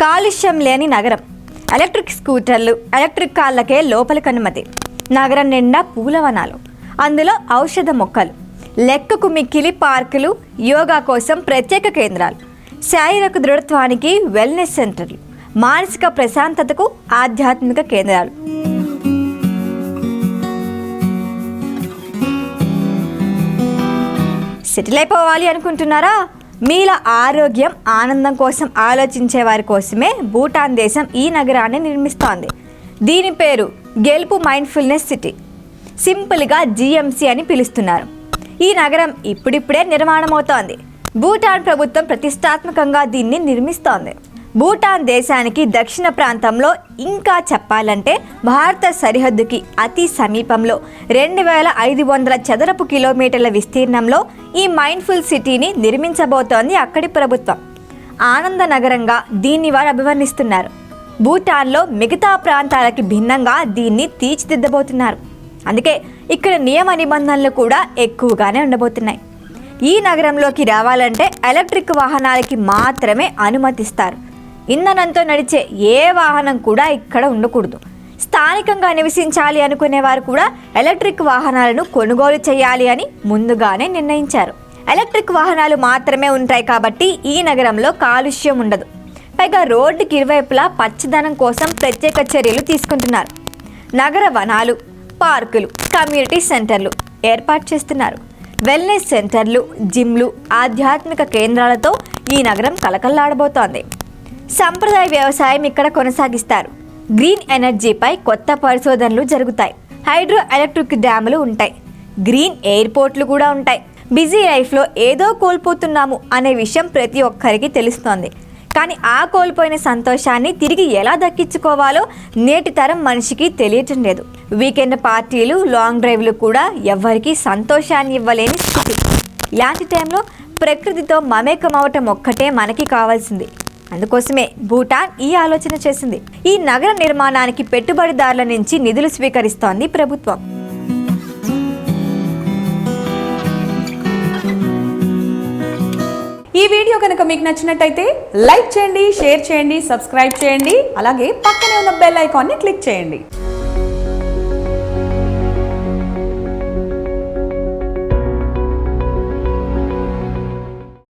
కాలుష్యం లేని నగరం. ఎలక్ట్రిక్ స్కూటర్లు ఎలక్ట్రిక్ కార్లకే లోపలికి అనుమతి. నగరం నిండా పూలవనాలు. అందులో ఔషధ మొక్కలు. లెక్కకు మిక్కిలి పార్కులు యోగా కోసం ప్రత్యేక కేంద్రాలు. శారీరక దృఢత్వానికి వెల్నెస్ సెంటర్లు. మానసిక ప్రశాంతతకు ఆధ్యాత్మిక కేంద్రాలు. సెటిల్ అయిపోవాలి అనుకుంటున్నారా? మీల ఆరోగ్యం ఆనందం కోసం ఆలోచించే వారి కోసమే భూటాన్ దేశం ఈ నగరాన్ని నిర్మిస్తోంది. దీని పేరు గెలుపు మైండ్ఫుల్నెస్ సిటీ. సింపుల్గా జిఎంసి అని పిలుస్తున్నారు. ఈ నగరం ఇప్పుడిప్పుడే నిర్మాణమవుతోంది. భూటాన్ ప్రభుత్వం ప్రతిష్టాత్మకంగా దీన్ని నిర్మిస్తోంది. భూటాన్ దేశానికి దక్షిణ ప్రాంతంలో ఇంకా చెప్పాలంటే భారత సరిహద్దుకి అతి సమీపంలో రెండు వేల ఐదు వందల చదరపు కిలోమీటర్ల విస్తీర్ణంలో ఈ మైండ్ఫుల్ సిటీని నిర్మించబోతోంది అక్కడి ప్రభుత్వం. ఆనంద నగరంగా దీన్ని వారు అభివర్ణిస్తున్నారు. భూటాన్లో మిగతా ప్రాంతాలకి భిన్నంగా దీన్ని తీర్చిదిద్దబోతున్నారు. అందుకే ఇక్కడ నియమ నిబంధనలు కూడా ఎక్కువగానే ఉండబోతున్నాయి. ఈ నగరంలోకి రావాలంటే ఎలక్ట్రిక్ వాహనాలకి మాత్రమే అనుమతిస్తారు. ఇంధనంతో నడిచే ఏ వాహనం కూడా ఇక్కడ ఉండకూడదు. స్థానికంగా నివసించాలి అనుకునే వారు కూడా ఎలక్ట్రిక్ వాహనాలను కొనుగోలు చేయాలి అని ముందుగానే నిర్ణయించారు. ఎలక్ట్రిక్ వాహనాలు మాత్రమే ఉంటాయి కాబట్టి ఈ నగరంలో కాలుష్యం ఉండదు. పైగా రోడ్డుకి ఇరువైపులా పచ్చదనం కోసం ప్రత్యేక చర్యలు తీసుకుంటున్నారు. నగర వనాలు పార్కులు కమ్యూనిటీ సెంటర్లు ఏర్పాటు చేస్తున్నారు. వెల్నెస్ సెంటర్లు జిమ్లు ఆధ్యాత్మిక కేంద్రాలతో ఈ నగరం కలకల్లాడబోతోంది. సంప్రదాయ వ్యవసాయం ఇక్కడ కొనసాగిస్తారు. గ్రీన్ ఎనర్జీపై కొత్త పరిశోధనలు జరుగుతాయి. హైడ్రో ఎలక్ట్రిక్ డ్యాములు ఉంటాయి. గ్రీన్ ఎయిర్పోర్ట్లు కూడా ఉంటాయి. బిజీ లైఫ్లో ఏదో కోల్పోతున్నాము అనే విషయం ప్రతి ఒక్కరికి తెలుస్తోంది. కానీ ఆ కోల్పోయిన సంతోషాన్ని తిరిగి ఎలా దక్కించుకోవాలో నేటి తరం మనిషికి తెలియటం లేదు. వీకెండ్ పార్టీలు లాంగ్ డ్రైవ్లు కూడా ఎవరికీ సంతోషాన్ని ఇవ్వలేని స్థితి. ఇలాంటి టైంలో ప్రకృతితో మమేకమవటం ఒక్కటే మనకి కావాల్సింది. అందుకోసమే భూటాన్ ఈ ఆలోచన చేసింది. ఈ నగర నిర్మాణానికి పెట్టుబడిదారుల నుంచి నిధులు స్వీకరిస్తోంది ప్రభుత్వం. ఈ వీడియో కనుక మీకు నచ్చినట్టయితే లైక్ చేయండి షేర్ చేయండి సబ్స్క్రైబ్ చేయండి అలాగే పక్కనే ఉన్న బెల్ ఐకాన్ని క్లిక్ చేయండి.